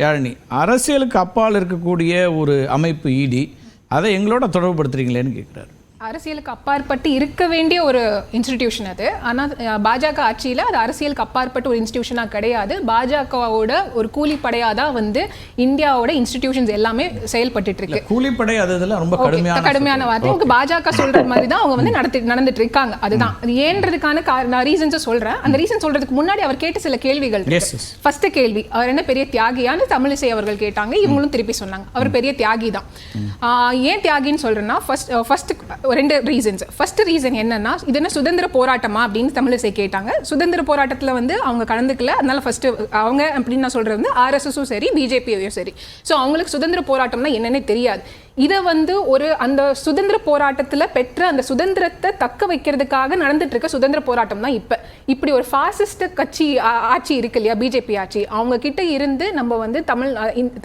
யாழினி அரசியலுக்கு அப்பால் இருக்கக்கூடிய ஒரு அமைப்பு இடி அதை எங்களோட தொடர்புபடுத்துறீங்களேன்னு கேட்குறாரு அரசியலுக்கு அப்பாற்பட்டு இருக்க வேண்டிய ஒரு இன்ஸ்டிடியூஷன் அது. ஆனால் பாஜக ஆட்சியில் அது அரசியலுக்கு அப்பாற்பட்ட ஒரு இன்ஸ்டிடியூஷனாக கிடையாது. பாஜகவோட ஒரு கூலிப்படையாக தான் வந்து இந்தியாவோட இன்ஸ்டிடியூஷன்ஸ் எல்லாமே செயல்பட்டுட்டு இருக்கு. கூலிப்படை அது இதெல்லாம் ரொம்ப கடுமையான கடுமையான வார்த்தை. உங்களுக்கு பாஜக சொல்ற மாதிரி தான் அவங்க வந்து நடத்தி நடந்துட்டு இருக்காங்க. அதுதான். அது ஏன்றதுக்கான நான் ரீசன்ஸ் சொல்றேன். அந்த ரீசன் சொல்றதுக்கு முன்னாடி அவர் கேட்ட சில கேள்விகள். ஃபர்ஸ்ட் கேள்வி அவர் என்ன பெரிய தியாகியான்னு தமிழிசை அவர்கள் கேட்டாங்க. இவங்களும் திருப்பி சொன்னாங்க. அவர் பெரிய தியாகி தான். ஏன் தியாகின்னு சொல்றேன்னா ஃபர்ஸ்ட் ஃபர்ஸ்ட் ரெண்டு ரீசன்ஸ் ஃபர்ஸ்ட் ரீசன் என்னன்னா இது என்ன சுதந்திர போராட்டமா அப்படின்னு தமிழிசை கேட்டாங்க. சுதந்திர போராட்டத்தில் வந்து அவங்க கலந்துக்கல. அதனால ஃபர்ஸ்ட் அவங்க அப்படின்னு நான் சொல்றது வந்து ஆர்எஸ்எஸும் சரி பிஜேபியும் சரி. ஸோ அவங்களுக்கு சுதந்திர போராட்டம்னா என்னன்னே தெரியாது. இதை வந்து ஒரு அந்த சுதந்திர போராட்டத்தில் பெற்ற அந்த சுதந்திரத்தை தக்க வைக்கிறதுக்காக நடந்துட்டு இருக்க சுதந்திர போராட்டம் தான் இப்போ. இப்படி ஒரு ஃபாசிஸ்ட் கட்சி ஆட்சி இருக்கு இல்லையா பிஜேபி ஆட்சி. அவங்க கிட்ட இருந்து நம்ம வந்து தமிழ்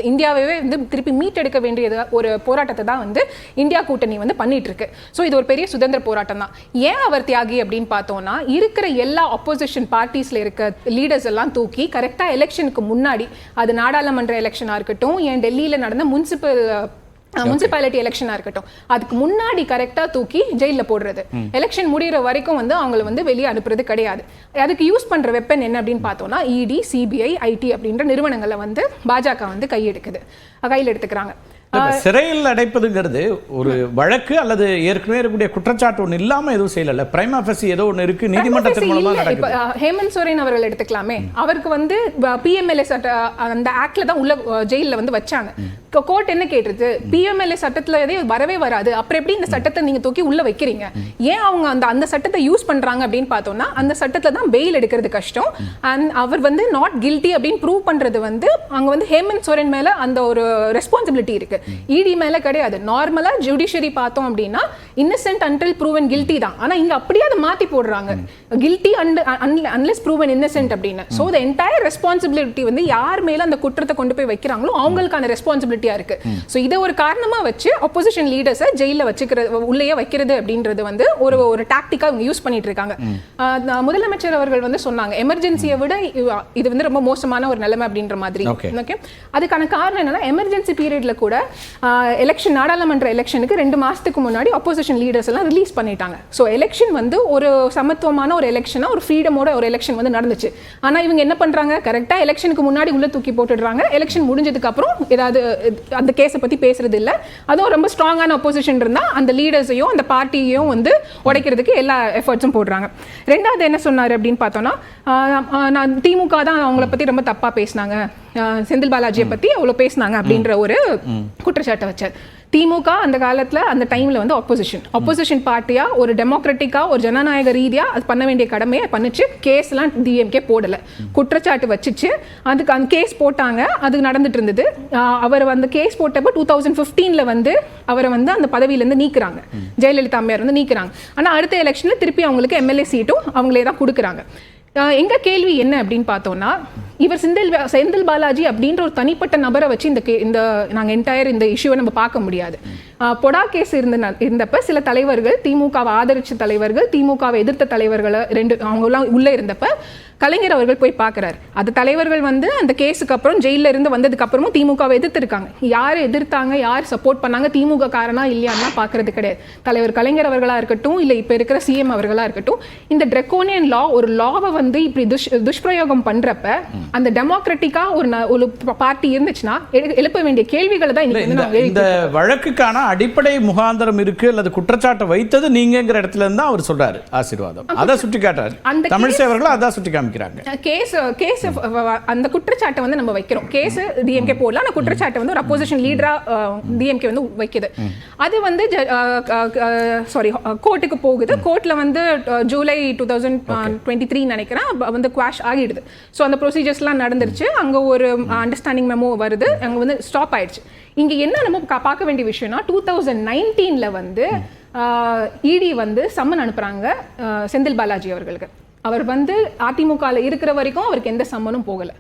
இந்தியாவே வந்து திருப்பி மீட்டெடுக்க வேண்டியது ஒரு போராட்டத்தை தான் வந்து இந்தியா கூட்டணி வந்து பண்ணிட்டு இருக்கு ஸோ இது ஒரு பெரிய சுதந்திர போராட்டம் தான். ஏன் அவர் தியாகி அப்படின்னு பார்த்தோம்னா இருக்கிற எல்லா ஆப்போசிஷன் பார்ட்டிஸ்ல இருக்க லீடர்ஸ் எல்லாம் தூக்கி கரெக்டாக எலெக்ஷனுக்கு முன்னாடி அது நாடாளுமன்ற எலெக்ஷனாக இருக்கட்டும் ஏன் டெல்லியில் நடந்த முனிசிபல் முனிசிபாலிட்டி எலெக்ஷனா இருக்கட்டும். அதுக்கு முன்னாடி கரெக்டா தூக்கி ஜெயில்ல போடுறது. எலெக்ஷன் முடியிற வரைக்கும் வந்து அவங்கள வந்து வெளியே அனுப்புறது கிடையாது. அதுக்கு யூஸ் பண்ற வெப்பன் என்ன அப்படின்னு பார்த்தோம்னா இடி சிபிஐ ஐடி அப்படின்ற நிறுவனங்களை வந்து பாஜக வந்து கையெடுக்குது. கையில் எடுத்துக்கிறாங்க. சிறையில் அடைப்பதுங்கிறது ஒரு வழக்கு அல்லது ஏற்கனவே இருக்கக்கூடிய குற்றச்சாட்டு ஒன்று இல்லாம எதுவும் செய்யல பிரைம் ஆஃபீஸ் ஏதோ ஒன்று இருக்கு நீதிமன்றத்தின் மூலமா ஹேமந்த் சோரன் அவர்கள் எடுத்துக்கலாமே. அவருக்கு வந்து பிஎம்எல்ஏ சட்ட அந்த ஆக்ட்ல தான் உள்ள ஜெயில்ல வந்து வச்சாங்க. கோர்ட் என்ன கேட்டுருது? பிஎம்எல்ஏ சட்டத்துல எதே வரவே வராது. அப்புறம் எப்படி இந்த சட்டத்தை நீங்க தூக்கி உள்ள வைக்கிறீங்க? ஏன் அவங்க அந்த அந்த சட்டத்தை யூஸ் பண்றாங்க அப்படின்னு பார்த்தோம்னா அந்த சட்டத்துல தான் பெயில் எடுக்கிறது கஷ்டம். அண்ட் அவர் வந்து நாட் கில்ட்டி அப்படின்னு ப்ரூவ் பண்றது வந்து அங்க வந்து ஹேமந்த் சோரன் மேல அந்த ஒரு ரெஸ்பான்சிபிலிட்டி இருக்கு. இடி மேல கிடையாது. நார்மலா ஜுடிஷியரி பார்த்தோம் அப்படின்னா இன்னசென்ட் அன்டில் ப்ரூவன் கில்ட்டி தான். ஆனா இங்க அப்படியே அதை மாத்தி போடுறாங்க. Guilty and unless proven innocent அப்படின்னு. ஸோ த என்டையர் ரெஸ்பான்சிபிலிட்டி வந்து யார் மேல அந்த குற்றத்தை கொண்டு போய் வைக்கிறாங்களோ அவங்களுக்கான ரெஸ்பான்சிபிலிட்டியா இருக்கு. ஸோ இதை ஒரு காரணமா வச்சு opposition லீடர்ஸை ஜெயில வச்சுக்கிறது உள்ளேயே வைக்கிறது அப்படின்றது வந்து ஒரு ஒரு டாக்டிக்கா இவங்க யூஸ் பண்ணிட்டு இருக்காங்க. முதலமைச்சர் அவர்கள் வந்து சொன்னாங்க எமர்ஜென்சியை விட இது வந்து ரொம்ப மோசமான ஒரு நிலைமை அப்படின்ற மாதிரி. ஓகே அதுக்கான காரணம் என்னன்னா எமர்ஜென்சி பீரியட்ல கூட எலெக்ஷன் நாடாளுமன்ற எலெக்ஷனுக்கு ரெண்டு மாதத்துக்கு முன்னாடி அப்போசிஷன் லீடர்ஸ் எல்லாம் ரிலீஸ் பண்ணிட்டாங்க. ஸோ எலெக்ஷன் வந்து ஒரு சமத்துவமான ஒரு எலெக்ஷனா ஒரு ஃப்ரீடமோட ஒரு எலெக்ஷன் வந்து நடந்துச்சு. ஆனால் இவங்க என்ன பண்ணுறாங்க கரெக்டாக எலெக்ஷனுக்கு முன்னாடி உள்ள தூக்கி போட்டுடுறாங்க. எலெக்ஷன் முடிஞ்சதுக்கு அப்புறம் ஏதாவது அந்த கேஸை பற்றி பேசுறது இல்லை. அதுவும் ரொம்ப ஸ்ட்ராங்கான அப்போசிஷன் இருந்தால் அந்த லீடர்ஸையும் அந்த பார்ட்டியையும் வந்து உடைக்கிறதுக்கு எல்லா எஃபர்ட்ஸும் போடுறாங்க. ரெண்டாவது என்ன சொன்னார் அப்படின்னு பார்த்தோன்னா நான் திமுக தான் அவங்கள பற்றி ரொம்ப தப்பாக பேசினாங்க. செந்தில் பாலாஜியை பத்தி அவ்வளவு பேசினாங்க அப்படின்ற ஒரு குற்றச்சாட்டை வச்சார். திமுக அந்த காலத்துல அந்த டைம்ல வந்து opposition. opposition பார்ட்டியா ஒரு டெமோக்ராட்டிக்கா ஒரு ஜனநாயக ரீதியா அது பண்ண வேண்டிய கடமையை பண்ணுச்சு. கேஸ்லாம் டிஎம்கே போடல. குற்றச்சாட்டு வச்சுச்சு. அதுக்கு அந்த கேஸ் போட்டாங்க. அது நடந்துட்டு இருந்தது. அவர் வந்து கேஸ் போட்டப்ப டூ தௌசண்ட் ஃபிஃப்டீன்ல வந்து அவரை வந்து அந்த பதவியில இருந்து நீக்குறாங்க ஜெயலலிதா அம்மையார் வந்து நீக்குறாங்க. ஆனா அடுத்த எலெக்ஷன்ல திருப்பி அவங்களுக்கு எம்எல்ஏ சீட்டும் அவங்களே தான் கொடுக்குறாங்க. ஆஹ் எங்க கேள்வி என்ன அப்படின்னு பார்த்தோம்னா இவர் செந்தில் செந்தில் பாலாஜி அப்படின்ற ஒரு தனிப்பட்ட நபரை வச்சு இந்த கே- இந்த நாங்க என்டையர் இந்த இஷ்யூவை நம்ம பார்க்க முடியாது. பொடா கேஸ் இருந்த இருந்தப்ப சில தலைவர்கள் திமுகவை ஆதரிச்ச தலைவர்கள் திமுகவை எதிர்த்த தலைவர்களை ரெண்டு அவங்க எல்லாம் உள்ள இருந்தப்ப கலைஞர் அவர்கள் போய் பார்க்கறாரு. அது தலைவர்கள் வந்து அந்த கேஸுக்கு அப்புறம் ஜெயில இருந்து வந்ததுக்கு அப்புறமும் திமுகவை எதிர்த்திருக்காங்க. யார் எதிர்த்தாங்க யார் சப்போர்ட் பண்ணாங்க திமுக காரனா இல்லையான்னா பார்க்கறது கிடையாது. தலைவர் கலைஞர் அவர்களா இருக்கட்டும் இல்ல இப்ப இருக்கிற சிஎம் அவர்களா இருக்கட்டும் இந்த ட்ரெக்கோனியன் லா ஒரு லாவை வந்து இப்படி துஷ் துஷ்பிரயோகம் பண்றப்ப அந்த டெமோக்ராட்டிக்கா ஒரு ஒரு பார்ட்டி இருந்துச்சுன்னா எழு- எழுப்ப வேண்டிய கேள்விகளை தான் இந்த நாங்க வழக்குக்கான அடிப்படை முகாந்திரம் இருக்கு அல்லது குற்றச்சாட்டை வைத்தது நீங்கங்கிற இடத்துல இருந்து தான் அவர் சொல்றாரு ஆசீர்வாதம். அதை சுட்டி காட்டுறாரு அந்த தமிழிசை அவர்களும் அதான் சுட்டி காமிக்கிறாங்க கேஸ் கேஸ் அந்த குற்றச்சாட்டை வந்து நம்ம வைக்கிறோம். கேஸ் டிஎம்கே போடலாம் அந்த குற்றச்சாட்டை வந்து ஒரு அப்போசிஷன் லீடரா டிஎம்கே வந்து வைக்குது. அது வந்து சாரி கோர்ட்டுக்கு போகுது. கோர்ட்ல வந்து July two thousand twenty three நினைக்கிறேன். வந்து குவாஷ் ஆகிடுது. ஸோ அந்த ப்ரொசீஜர்ஸ்லாம் நடந்துருச்சு. அங்க ஒரு அண்டர்ஸ்டாண்டிங் மெமோ வருது. அங்க வந்து ஸ்டாப் ஆயிடுச்சு. இங்க என்ன நம்ம பார்க்க வேண்டிய விஷயம்னா டூ தௌசண்ட் நைன்டீன்ல வந்து இடி வந்து சம்மன் அனுப்புறாங்க அஹ், செந்தில் பாலாஜி அவர்களுக்கு. அவர் வந்து அதிமுகல இருக்கிற வரைக்கும் அவருக்கு எந்த சம்மனும் போகல.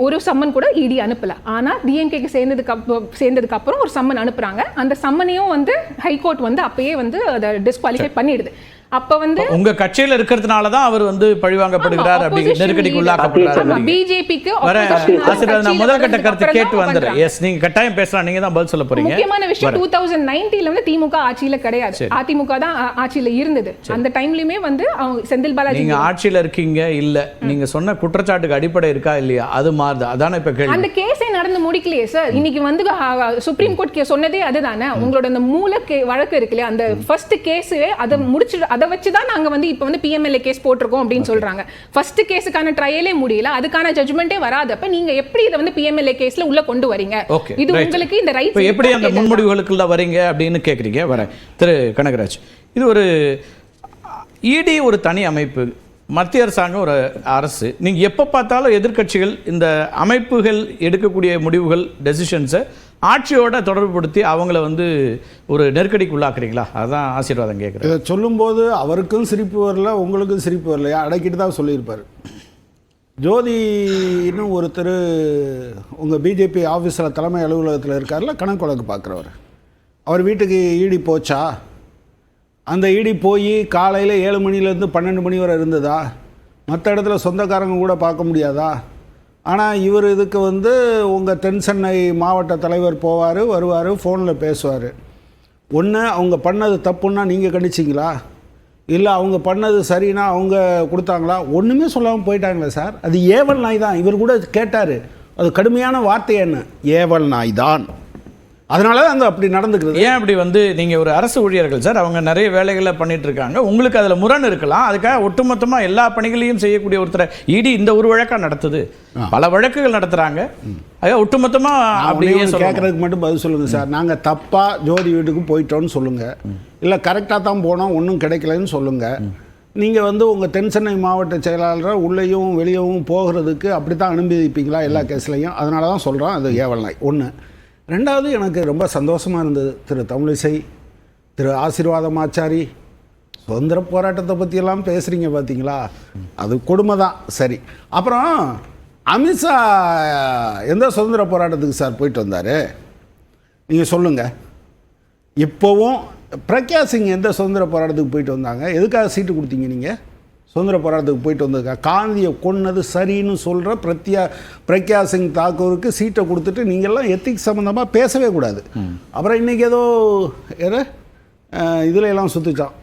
ஒரு சம்மன் கூட இடி அனுப்பல. ஆனா டிஎம்கேக்கு சேர்ந்ததுக்கு அப்புறம் சேர்ந்ததுக்கு அப்புறம் ஒரு சம்மன் அனுப்புறாங்க. அந்த சம்மனையும் வந்து ஹைகோர்ட் வந்து அப்பயே வந்து அதை டிஸ்குவாலிஃபை பண்ணிடுது. அப்ப வந்து உங்க கட்சியில இருக்கிறதுனால தான் அவர் வந்து பழிவாங்கப்படுகிறார் அப்படி நெருக்கடிக்கு உள்ளாக்கப்படுறாரு பிஜேபிக்கு நான் முதல் கட்ட கருத்து கேட்டு வந்துடுறேன் எஸ் நீங்க கட்டாயம் பேசலாம். நீங்க தான் பதில் சொல்ல போறீங்க. முக்கியமான விஷயம் டூ தௌசண்ட் நைன்டீன்ல வந்து திமுக ஆட்சியில கிடையாது. அதிமுக தான் ஆட்சியில இருந்தது. அந்த டைம்லயுமே வந்து அவங்க செந்தில் பாலாஜி நீங்க ஆட்சியில இருக்கீங்க இல்ல. நீங்க சொன்ன குற்றச்சாட்டுக்கு அடிப்படை இருக்கா இல்லையா? அது மாறுது. அதானே இப்ப கேள்வி. அந்த கேஸே நடந்து முடிக்கலையே சார் இன்னைக்கு வந்து சுப்ரீம் கோர்ட் சொன்னதே அதுதானே உங்களோட அந்த மூல வழக்கு இருக்கு இல்லையா அந்த ஃபர்ஸ்ட் கேஸ் அதை முடிச்சு அதை வச்சு தான் நாங்க வந்து இப்போ வந்து பிஎம்எல்ஏ கேஸ் போட்டிருக்கோம் அப்படின்னு சொல்றாங்க ஃபர்ஸ்ட் கேஸுக்கான ட்ரையலே முடியல அதுக்கான ஜட்மெண்ட்டே வராதப்ப நீங்க எப்படி இதை வந்து பிஎம்எல்ஏ கேஸ்ல உள்ள கொண்டு வரீங்க இது உங்களுக்கு இந்த ரைட் எப்படி அந்த முன்முடிவுகளுக்குள்ள வரீங்க அப்படின்னு கேட்குறீங்க வரேன் திரு கனகராஜ் இது ஒரு இடி ஒரு தனி அமைப்பு மத்திய அரசாங்கம் ஒரு அரசு. நீங்கள் எப்போ பார்த்தாலும் எதிர்க்கட்சிகள் இந்த அமைப்புகள் எடுக்கக்கூடிய முடிவுகள் டெசிஷன்ஸை ஆட்சியோட தொடர்புபடுத்தி அவங்கள வந்து ஒரு நெருக்கடிக்கு உள்ளாக்குறீங்களா? அதுதான் ஆசீர்வாதம் கேட்குறேன் இதை சொல்லும்போது அவருக்கும் சிரிப்பு வரல உங்களுக்கும் சிரிப்பு வரலையா அடக்கிட்டு தான் சொல்லியிருப்பார். ஜோதின்னு ஒருத்தர் உங்கள் பிஜேபி ஆஃபீஸில் தலைமை அலுவலகத்தில் இருக்கார்ல கணக்கு வழக்கு பார்க்குறவர். அவர் வீட்டுக்கு ஈடி போச்சா? அந்த இடி போய் காலையில் ஏழு மணிலேருந்து பன்னெண்டு மணி வரை இருந்ததா? மற்ற இடத்துல சொந்தக்காரங்க கூட பார்க்க முடியாதா? ஆனால் இவர் இதுக்கு வந்து உங்கள் தென் சென்னை மாவட்ட தலைவர் போவார் வருவார் ஃபோனில் பேசுவார். ஒன்று அவங்க பண்ணது தப்புன்னா நீங்கள் கண்டிச்சிங்களா? இல்லை அவங்க பண்ணது சரின்னா அவங்க கொடுத்தாங்களா? ஒன்றுமே சொல்லாமல் போயிட்டாங்களே சார். அது ஏவல் நாய் தான். இவர் கூட கேட்டார். அது கடுமையான வார்த்தை என்ன? ஏவல் நாய் தான். அதனால தான் அந்த அப்படி நடந்துக்கிறது. ஏன் அப்படி வந்து நீங்க ஒரு அரசு ஊழியர்கள் சார் அவங்க நிறைய வேலைகளை பண்ணிட்டு இருக்காங்க உங்களுக்கு அதுல முரண் இருக்கலாம். அதுக்காக ஒட்டுமொத்தமா எல்லா பணிகளையும் செய்யக்கூடிய ஒருத்தரை இடி இந்த ஒரு வழக்கா நடத்துது. பல வழக்குகள் நடத்துறாங்க. ஆக ஒட்டுமொத்தமா அப்படியே. கேட்குறதுக்கு மட்டும் பதில் சொல்லுங்கள் சார். நாங்கள் தப்பாக ஜோதி வீட்டுக்கு போயிட்டோன்னு சொல்லுங்கள் இல்லை கரெக்டாக தான் போனோம் ஒன்றும் கிடைக்கலன்னு சொல்லுங்கள் நீங்கள் வந்து உங்கள் தென் சென்னை மாவட்ட செயலாளரை உள்ளேயும் வெளியவும் போகிறதுக்கு அப்படி தான் அனுமதிப்பீங்களா எல்லா கேஸ்லையும் அதனால தான் சொல்கிறோம் அது ஏவல் நாய். ஒன்று ரெண்டாவது எனக்கு ரொம்ப சந்தோஷமாக இருந்தது. திரு தமிழிசை திரு ஆசீர்வாதம் ஆச்சாரி சுதந்திர போராட்டத்தை பற்றியெல்லாம் பேசுகிறீங்க பார்த்தீங்களா அது கொடுமை தான் சரி. அப்புறம் அமித்ஷா எந்த சுதந்திர போராட்டத்துக்கு சார் போயிட்டு வந்தார்? நீங்கள் சொல்லுங்கள் இப்போவும் பிரக்யா சிங் எந்த சுதந்திர போராட்டத்துக்கு போயிட்டு வந்தாங்க? எதுக்காக சீட்டு கொடுத்தீங்க நீங்கள் சுதந்திர போராட்டத்துக்கு போயிட்டு வந்ததுக்கா? காந்தியை கொன்னது சரின்னு சொல்கிற பிரத்யா பிரக்யா சிங் தாக்கூருக்கு சீட்டை கொடுத்துட்டு நீங்கள்லாம் எத்திக்ஸ் சம்மந்தமாக பேசவே கூடாது. அப்புறம் இன்றைக்கி ஏதோ ஏதோ இதில் எல்லாம் சுற்றுச்சான்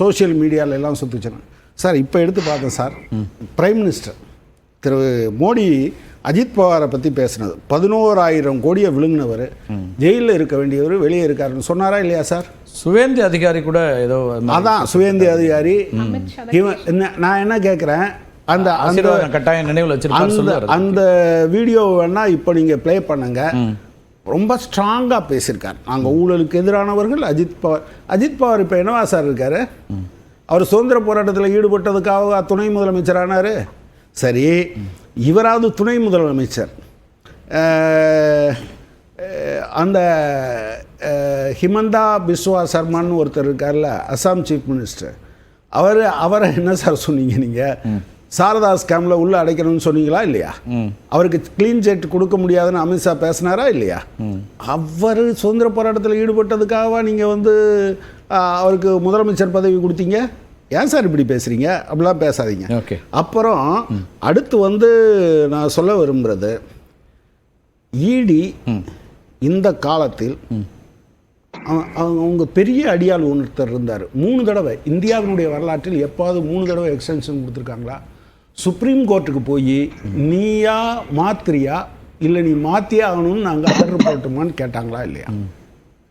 சோஷியல் மீடியால எல்லாம் சுற்றுச்சான் சார் இப்போ எடுத்து பார்த்தேன் சார். பிரைம் மினிஸ்டர் திரு மோடி அஜித் பவாரை பற்றி பேசினது. பதினோராயிரம் கோடியை விழுங்கினவர். ஜெயிலில் இருக்க வேண்டியவர் வெளியே இருக்காருன்னு சொன்னாரா இல்லையா சார்? சுவேந்தி அதிகாரி கூட ஏதோ அதான் சுவேந்தி அதிகாரி. இவன் என்ன- நான் என்ன கேட்குறேன் அந்த அந்த கட்டாயம் நினைவுல சொல்லுவாரு அந்த வீடியோ வேணா இப்போ நீங்கள் ப்ளே பண்ணுங்க. ரொம்ப ஸ்ட்ராங்காக பேசியிருக்கார். நாங்கள் ஊழலுக்கு எதிரானவர்கள் அஜித் பவார். அஜித் பவார் இப்போ என்னவா சார் இருக்காரு? அவர் சுதந்திர போராட்டத்தில் ஈடுபட்டதுக்காக துணை முதலமைச்சரானாரு சரி இவராவது துணை முதலமைச்சர். அந்த ஹிமந்தா பிஸ்வா சர்மான்னு ஒருத்தர் இருக்கார்ல அசாம் சீஃப் மினிஸ்டர். அவர் அவரை என்ன சார் சொன்னீங்க நீங்கள் சாரதா ஸ்கேமில் உள்ள அடைக்கணும்னு சொன்னீங்களா இல்லையா? அவருக்கு க்ளீன் செட் கொடுக்க முடியாதுன்னு அமித்ஷா பேசினாரா இல்லையா? அவர் சுதந்திர போராட்டத்தில் ஈடுபட்டதுக்காகவா நீங்கள் வந்து அவருக்கு முதலமைச்சர் பதவி கொடுத்தீங்க? ஏன் சார் இப்படி பேசுகிறீங்க அப்படிலாம் பேசாதீங்க. ஓகே. அப்புறம் அடுத்து வந்து நான் சொல்ல விரும்புகிறது ஈடி இந்த காலத்தில் அவ- அவங்க பெரிய அடியாள் ஒருத்தர் இருந்தார். மூணு தடவை. இந்தியாவினுடைய வரலாற்றில் எப்பாவது மூணு தடவை எக்ஸ்டென்ஷன் கொடுத்துருக்காங்களா? சுப்ரீம் கோர்ட்டுக்கு போய் நீயா மாத்திரியா? இல்லை நீ மாற்றியே ஆகணும்னு நாங்கள் ஆர்டர் போட்டுமான்னு கேட்டாங்களா இல்லையா?